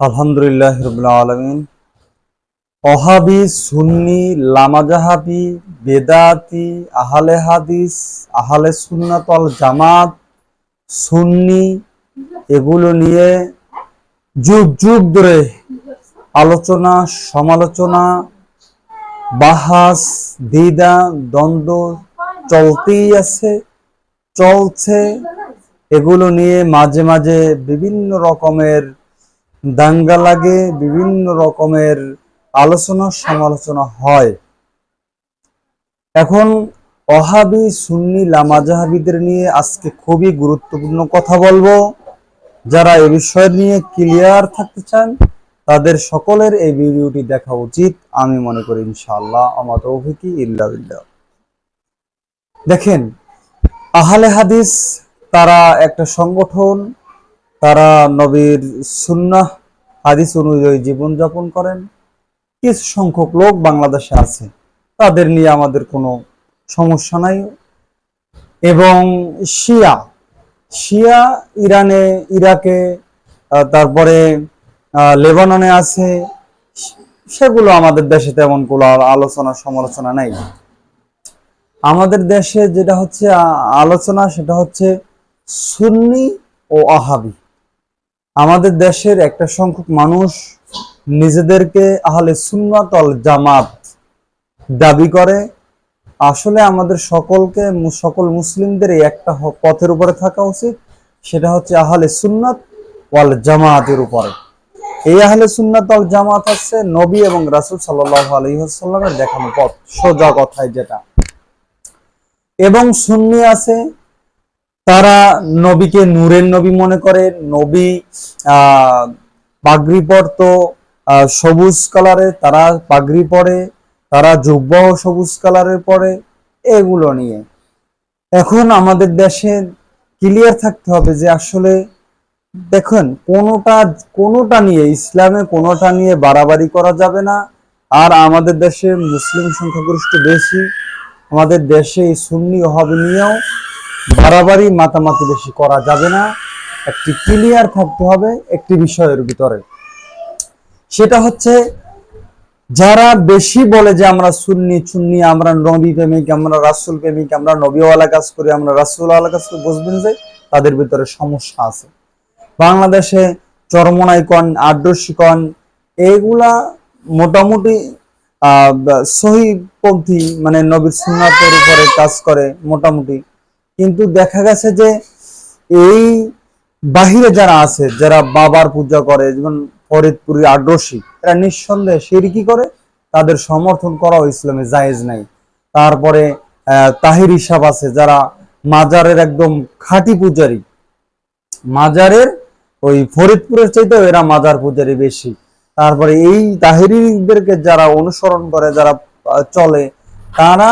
আলহামদুলিল্লাহ রবিল আলমিন। অহাবি, সুন্নি, লামাজাহাবি, বেদাতি, আহলে হাদিস, আহলে সুন্নাতল জামাত, সুন্নি, এগুলো নিয়ে যুগ যুগ ধরে আলোচনা, সমালোচনা, বাহাস, দ্বিধা, দ্বন্দ্ব চলতেই আছে, চলছে। এগুলো নিয়ে মাঝে মাঝে বিভিন্ন রকমের দাঙ্গা লাগে, বিভিন্ন রকমের আলোচনা সমালোচনা হয়। এখন অহাবি সুন্নি লামাজাহাবিদের নিয়ে আজকে খুবই গুরুত্বপূর্ণ কথা বলব। যারা এই বিষয় নিয়ে ক্লিয়ার থাকতে চান, তাদের সকলের এই ভিডিওটি দেখা উচিত, আমি মনে করি ইনশাআল্লাহ, আমার তৌফিকি ইল্লা দেখেন, আহলে হাদিস, তারা একটা সংগঠন তারা নবীর সুন্নাহ, হাদিস অনুযায়ী জীবনযাপন করেন। কিছু সংখ্যক লোক বাংলাদেশে আছে। তাদের নিয়ে আমাদের কোনো সমস্যা নাই। এবং শিয়া শিয়া ইরানে, ইরাকে তারপরে লেবাননে আছে। সেগুলো আমাদের দেশে তেমন কোনো আলোচনা, সমালোচনা নাই। আমাদের দেশে যেটা হচ্ছে আলোচনা সেটা হচ্ছে সুন্নি ও আহাবি। আমাদের দেশের একটা সংখ্যক মানুষ নিজেদেরকে আহলে সুন্নাতল জামাত দাবি করে। আসলে আমাদের সকলকে সকল মুসলিমদের এই একটা পথের উপরে থাকা উচিত, সেটা হচ্ছে আহলে সুন্নাত ওয়াল জামাতের উপরে। এই আহলে সুন্নাত ওয়াল জামাত হচ্ছে নবী এবং রাসূল সাল্লাল্লাহু আলাইহি ওয়াসাল্লামের দেখানো পথ, সোজা কথায় যেটা। এবং সুন্নি আছে তারা নবীকে নূরের নবী মনে করে, নবী পাগড়ি পরতো সবুজ কালারে তারা পাগড়ি পরে, তারা জুব্বাহ সবুজ কালারের পরে, এগুলো নিয়ে। এখন আমাদের দেশে ক্লিয়ার থাকতে হবে যে আসলে দেখুন, কোনোটা কোনোটা নিয়ে, ইসলামে কোনোটা নিয়ে বাড়াবাড়ি করা যাবে না। আর আমাদের দেশে মুসলিম সংখ্যাগরিষ্ঠ বেশি, আমাদের দেশে এই সুন্নি হবে নিয়েও বাড়াবাড়ি মাতামাতি বেশি করা যাবে না। একটি ক্লিয়ার থাকতে হবে একটি বিষয়ের ভিতরে। সেটা হচ্ছে, যারা বেশি বলে যে আমরা সুন্নি, চুন্নি, আমরা নবী প্রেমিক, আমরা রাসুল প্রেমিক, আমরা নবীওয়ালা কাজ করি, আমরা রাসুলওয়ালা কাজ করি, বুঝবেন যে তাদের ভিতরে সমস্যা আছে। বাংলাদেশে চরমনাই কন আদর্শী কন এইগুলা মোটামুটি, আহ, সহিপন্থী মানে নবীর সুন্নাতের উপরে কাজ করে মোটামুটি। কিন্তু দেখা গেছে যে এই বাহিরে যারা আছে, যারা বাবার পূজা করে, যেমন ফরিদপুরি আদর্শী এরা নিঃসন্দেহে সিরকি করে, তাদের সমর্থন করাও ইসলামে জায়েজ নাই। তারপরে তাহির হিসাব আছে, যারা মাজারের একদম খাঁটি পূজারী। মাজারের ওই ফরিদপুরের চাইতেও এরা মাজার পূজারি বেশি। তারপরে এই তাহিরিদেরকে যারা অনুসরণ করে, যারা চলে, তারা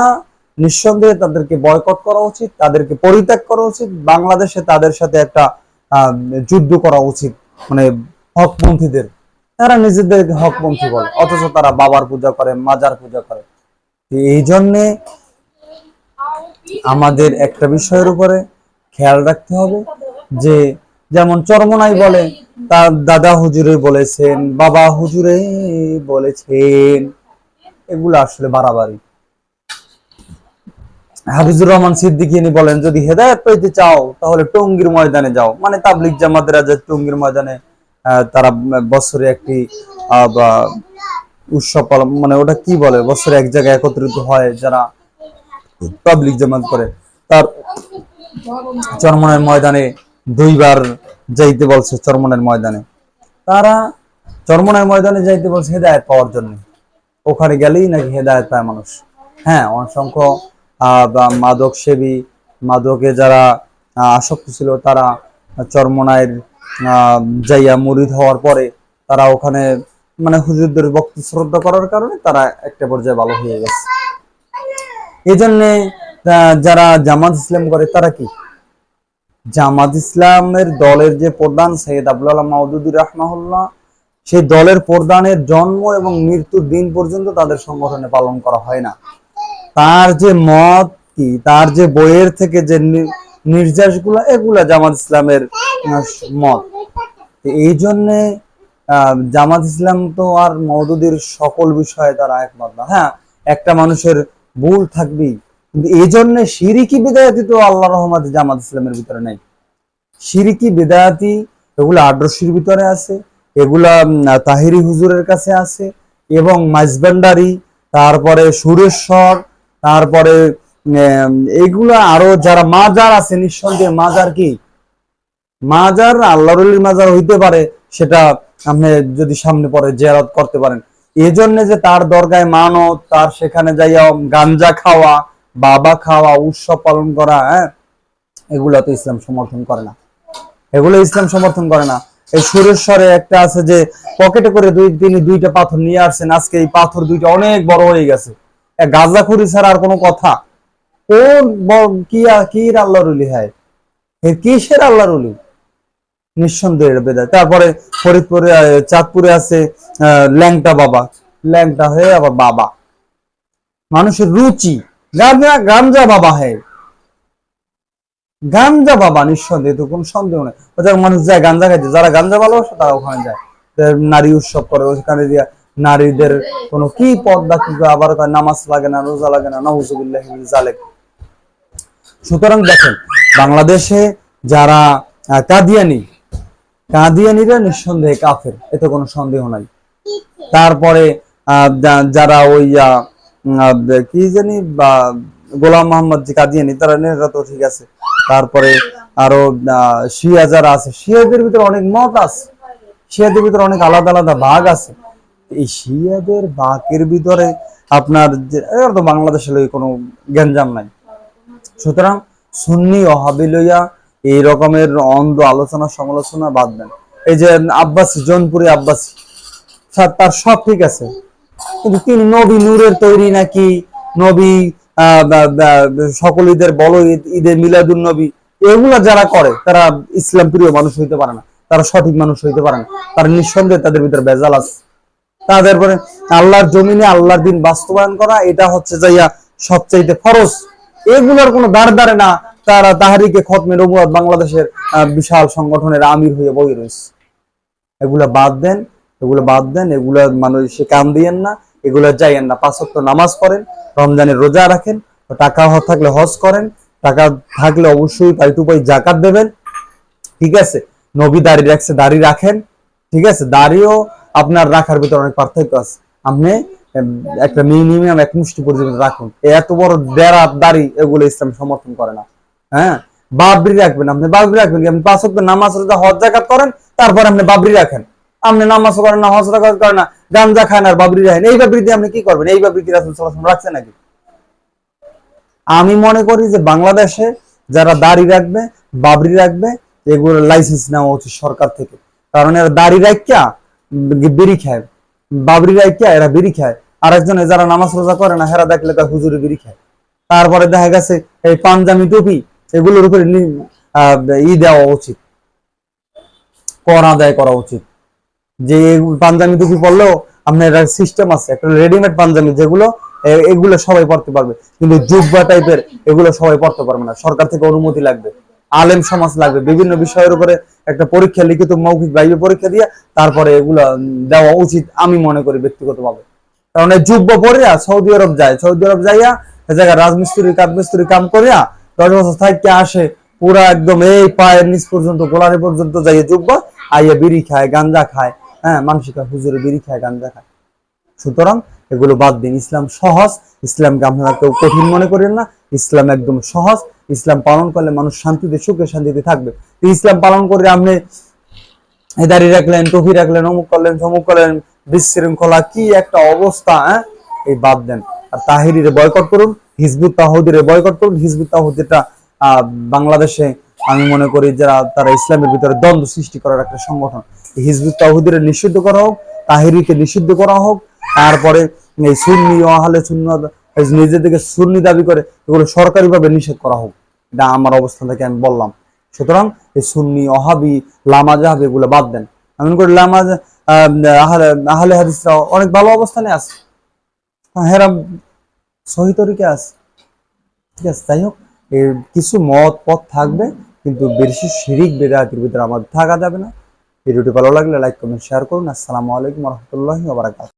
নিঃসন্দেহে তাদেরকে বয়কট করা উচিত, তাদেরকে পরিত্যাগ করা উচিত, বাংলাদেশে তাদের সাথে একটা যুদ্ধ করা উচিত মানে হকপন্থীদের। তারা নিজেদেরকে হকপন্থী বলে, অথচ তারা বাবার পূজা করে, মাজার পূজা করে। এই জন্যে আমাদের একটা বিষয়ের উপরে খেয়াল রাখতে হবে যে, যেমন চরমনাই বলে, তার দাদা হুজুরে বলেছেন, বাবা হুজুরে বলেছেন, এগুলো আসলে বাড়াবাড়ি। হাফিজুর রহমান সিদ্দিকী ইনি বলেন, যদি হেদায়েত পেতে চাও, তাহলে টঙ্গির ময়দানে যাও। মানে তাবলিক জামাতের যে টঙ্গির ময়দানে তারা বছরে একটি উৎসব পালন মানে ওটা কি বলে? বছরে এক জায়গায় একত্রিত হয় যারা পাবলিক জামাত করে। তার চরমনের ময়দানে দুইবার যাইতে বলছে চরমনের ময়দানে। তারা চরমনের ময়দানে যাইতে বলছে হেদায়ত পাওয়ার জন্য। ওখানে গেলেই নাকি হেদায়ত পায় মানুষ। হ্যাঁ অসংখ্য মাদক সেবী, মাদকে যারা আসক্ত ছিল, তারা চরমনায়ের যাইয়া মুরিদ হওয়ার পরে তারা ওখানে মানে হুজুরদের বক্তব্য শ্রদ্ধা করার কারণে তারা একটা পর্যায়ে ভালো হয়ে গেছে। এই জন্যে যারা জামাত ইসলাম করে, তারা কি? জামাত ইসলামের দলের যে প্রধান সৈয়দ আবুল মাহদুদুর রহমাহুল্লাহ, সেই দলের প্রধানের জন্ম এবং মৃত্যুর দিন পর্যন্ত তাদের সংগঠনে পালন করা হয় না। তার যে মত কি, তার যে বইয়ের থেকে যে নির্যাসগুলা এগুলা জামাত ইসলামের মত। এই জন্যে জামাত ইসলাম তো আর মওদুদের সকল বিষয়ে তারা একমত না। হ্যাঁ একটা মানুষের ভুল থাকবেই। কিন্তু এই জন্য সিরিকি বিদায়াতি তো আল্লাহ রহমত জামাত ইসলামের ভিতরে নাই। সিরিকি বিদায়াতি এগুলো আদর্শের ভিতরে আছে, এগুলা তাহিরি হুজুরের কাছে আছে, এবং মাইজবান্ডারি, তারপরে সুরেশ্বর তারপরে এগুলা আরও যারা মাজার আছে, নিঃসন্দেহে মাজার কি? মাজার আল্লাহরুলির মাজার হইতে পারে, সেটা আপনি যদি সামনে পরে জেরাত করতে পারেন। এই জন্য যে তার দরগায় মানত, তার সেখানে যাইয়া গাঞ্জা খাওয়া, বাবা খাওয়া, উৎসব পালন করা হ্যাঁ এগুলো তো ইসলাম সমর্থন করে না। এগুলো ইসলাম সমর্থন করে না। এই সুরেশ্বরে একটা আছে যে, পকেটে করে দুই, তিনি দুইটা পাথর নিয়ে আসছেন। আজকে এই পাথর দুইটা অনেক বড় হয়ে গেছে। গাজাখুরি ছাড়া আর কোনো কথা? কোন কি কি আল্লাহ রুলি হয়? কিসের আল্লাহ রুলি নিঃসন্দেহে বেদায় তারপরে ফরিদপুরে চাঁদপুরে আছে ল্যাংটা বাবা। ল্যাংটা হয়ে আবার বাবা। মানুষের রুচি। গাঞ্জা গাঞ্জা বাবা হয় গাঞ্জা বাবা, নিঃসন্দেহে তো কোনো সন্দেহ নেই। মানুষ যায় গাঞ্জা খাইতে। যারা গাঞ্জা ভালোবাসে, তারা ওখানে যায়। নারী উৎসব করে, ওখানে দিয়া নারীদের কোনো কি পর্দা কি আবার নামাজ লাগে না, রোজা লাগে না নহুজুবিল্লাহ জালেক সুতরাং দেখেন, বাংলাদেশে যারা কাদিয়ানি, কাদিয়ানিরা নিঃসন্দেহে কাফের, এতে কোনো সন্দেহ নাই। তারপরে যারা ওই কি জানি, বা, গোলাম মোহাম্মদ যে কাদিয়ানি, তারা নেতা তো ঠিক আছে। তারপরে আরও শিয়া যারা আছে, শিয়াদের ভিতরে অনেক মত আছে। শিয়াদের ভিতরে অনেক আলাদা আলাদা ভাগ আছে। এই শিয়াদের ভাগের ভিতরে আপনার তো বাংলাদেশে কোনো গ্যাঞ্জাম নাই। সুতরাং সুন্নি ওহাবি লইয়া এই রকমের অন্ধ আলোচনা সমালোচনা বাদ দেন। এই যে আব্বাসি জনপুরি আব্বাসি স্যার, তার সব ঠিক আছে। কিন্তু তিনি নবী নূরের তৈরি নাকি নবী সকল ঈদের বলো ঈদে মিলাদুল নবী এগুলা যারা করে তারা ইসলাম প্রিয় মানুষ হইতে পারে না। তারা সঠিক মানুষ হইতে পারে না। তারা নিঃসন্দেহে তাদের ভিতরে বেজাল আছে। তাদের পরে আল্লাহর জমিনে আল্লাহর দিন বাস্তবায়ন করা, এটা হচ্ছে যাইয়া সবচাইতে ফরজ। এগুলোর কোনো দাঁড় দাঁড়ে না, তারা তাহারিকে খতমে নবুয়াত বাংলাদেশের বিশাল সংগঠনের আমির হয়ে বই রয়েছে। এগুলা বাদ দেন, এগুলো বাদ দেন, এগুলা মানুষে কাম দিয়েন না, এগুলা যাইয়েন না। পাঁচ নামাজ পড়েন, রমজানের রোজা রাখেন, টাকা থাকলে হজ করেন, টাকা থাকলে অবশ্যই পাই টু পাই জাকাত দেবেন, ঠিক আছে? নবী দাড়ি রাখছে, দাড়ি রাখেন, ঠিক আছে? দাড়িও আপনার রাখার ভিতরে অনেক পার্থক্য আছে। আপনি একটা মিনিমাম এক মুষ্টি পর্যন্ত রাখুন। এত বড় দেড়া দাড়ি এগুলো ইসলাম সমর্থন করে না। হ্যাঁ? বাবরি রাখবেন আপনি, বাবরি রাখবেন? আপনি পাঁচ নামাজ রোজা, হজ জাকাত করেন, তারপর আপনি বাবরি রাখেন। আপনি নামাজও করেন না হজ জাকাত করেন না, গাঞ্জা খান আর বাবরি রাখেন। এই দিয়ে আপনি কি করবেন? এই বাবরি কি রাসূল সাল্লাল্লাহু রাখছে নাকি? আমি মনে করি যে বাংলাদেশে যারা দাড়ি রাখবে, বাবরি রাখবে এগুলো লাইসেন্স নেওয়া উচিত সরকার থেকে। কারণ এরা দাড়ি রাখিয়া বিড়ি খায়, বাবরি রাখিয়া এরা বিড়ি খায়? আর একজনে যারা নামাজ রোজা করে না, হেরা দেখলে তার হুজুরে বিড়ি খায়। তারপরে দেখা গেছে, এই পাঞ্জাবি টুপি, এগুলোর উপরে ই দেওয়া উচিত। কর আদায় করা উচিত। যে পাঞ্জাবি টুপি পরলেও আপনার সিস্টেম আছে, একটা রেডিমেড পাঞ্জাবি যেগুলো এগুলো সবাই পড়তে পারবে। কিন্তু জুব্বা টাইপের এগুলো সবাই পড়তে পারবে না। সরকার থেকে অনুমতি লাগবে। আলেম সমাজ লাগবে। বিভিন্ন বিষয়ের উপরে একটা পরীক্ষা, লিখিত মৌখিক বাইরে পরীক্ষা দিয়ে তারপরে এগুলো দেওয়া উচিত আমি মনে করি ব্যক্তিগতভাবে। কারণ যুব্য পড়িয়া সৌদি আরব যায়। সৌদি আরব যাইয়া এ জায়গায় রাজমিস্ত্রি, কাঠমিস্ত্রি কাম করিয়া দশ বছর থাকতে আসে, পুরা একদম এই পায়ের নিচ পর্যন্ত গোলারি পর্যন্ত যাইয়া যুব্য আইয়া বিড়ি খায় গাঞ্জা খায় হ্যাঁ মানসিক হুজুরে বিড়ি খায় গাঞ্জা খায়। সুতরাং এগুলো বাদ দিন। ইসলাম সহজ ইসলামকে আপনারা কেউ কঠিন মনে করেন না। ইসলাম একদম সহজ ইসলাম পালন করলে মানুষ শান্তিতে, সুখে, শান্তিতে থাকবে। ইসলাম পালন করে আপনি এই রাখলেন, টুপি রাখলেন, অমুক করলেন সমুক করলেন, বিশৃঙ্খলা কি একটা অবস্থা হ্যাঁ? এই বাদ দেন। আর তাহিরিরে বয়কট করুন, হিজবুত তাহুদিরে বয়কট করুন। হিজবুত তাহুদিটা বাংলাদেশে আমি মনে করি যারা, তারা ইসলামের ভিতরে দ্বন্দ্ব সৃষ্টি করার একটা সংগঠন। হিজবুত তাহুদিরে নিষিদ্ধ করা হোক, তাহিরিকে নিষিদ্ধ করা হোক, তারপরে এই সুন্নি আহলে সুন্নাত এই নিজেদেরকে সুন্নি দাবি করে এগুলো সরকারিভাবে নিষেধ করা হোক। এটা আমার অবস্থান থেকে আমি বললাম। সুতরাং এই সুন্নি অহাবি লামা জাহাবি এগুলো বাদ দেন। এমন করে লামা আহলে হাদিসরা অনেক ভালো অবস্থানে আছে। হ্যাঁ, হেরা সহি তরিকে আছে। ঠিক আছে যাই হোক এর কিছু মত পথ থাকবে কিন্তু বেশি শিরিক বেদাতির ভিতরে আমাদের থাকা যাবে না। ভিডিওটি ভালো লাগলে লাইক কমেন্ট শেয়ার করুন। আসসালামু আলাইকুম রহমতুল্লাহি ওয়া বারাকাতুহু।